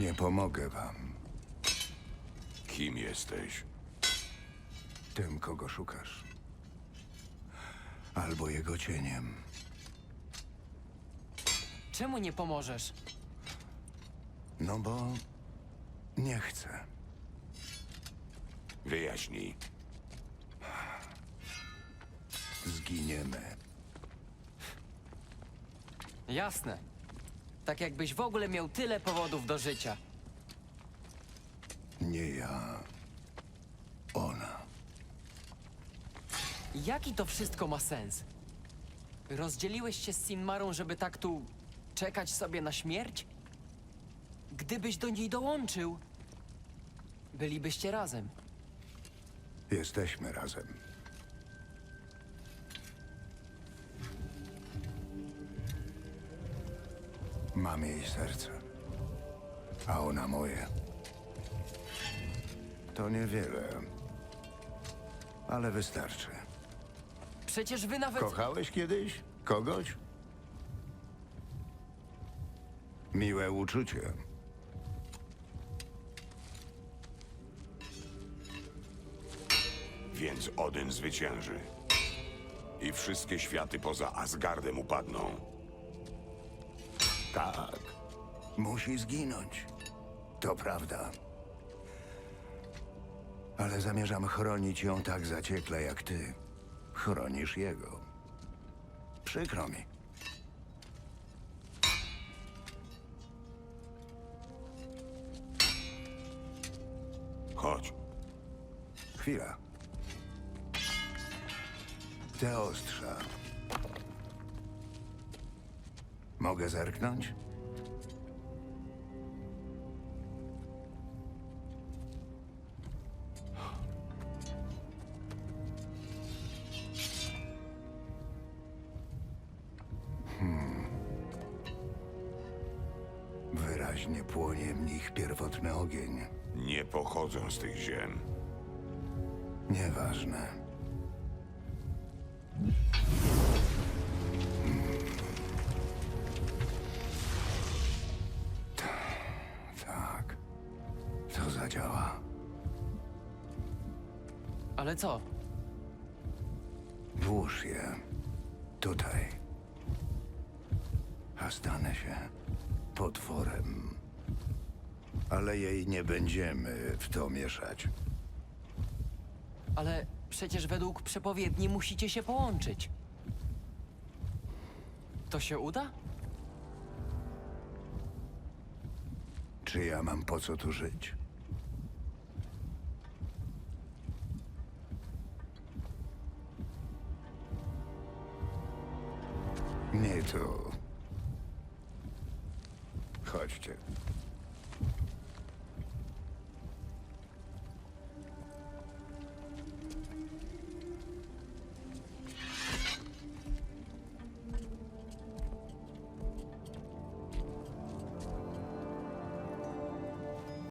Nie pomogę wam. Kim jesteś? Tym, kogo szukasz. Albo jego cieniem. Czemu nie pomożesz? No bo nie chcę. Wyjaśnij. Zginiemy. Jasne. Tak jakbyś w ogóle miał tyle powodów do życia. Nie ja. Ona. Jaki to wszystko ma sens? Rozdzieliłeś się z Sinmarą, żeby tak tu czekać sobie na śmierć? Gdybyś do niej dołączył, bylibyście razem. Jesteśmy razem. Mam jej serce, a ona moje. To niewiele, ale wystarczy. Przecież wy nawet... Kochałeś kiedyś kogoś? Miłe uczucie. Więc Odyn zwycięży. I wszystkie światy poza Asgardem upadną. Tak. Musi zginąć. To prawda. Ale zamierzam chronić ją tak zaciekle jak ty. Chronisz jego. Przykro mi. Chodź. Chwila. Te ostrza. Mogę zerknąć? Hmm. Wyraźnie płonie w nich pierwotny ogień. Nie pochodzą z tych ziem. Nieważne. To zadziała. Ale co? Włóż je tutaj. A stanę się potworem. Ale jej nie będziemy w to mieszać. Ale przecież według przepowiedni musicie się połączyć. To się uda? Czy ja mam po co tu żyć? Nie tu. Chodźcie.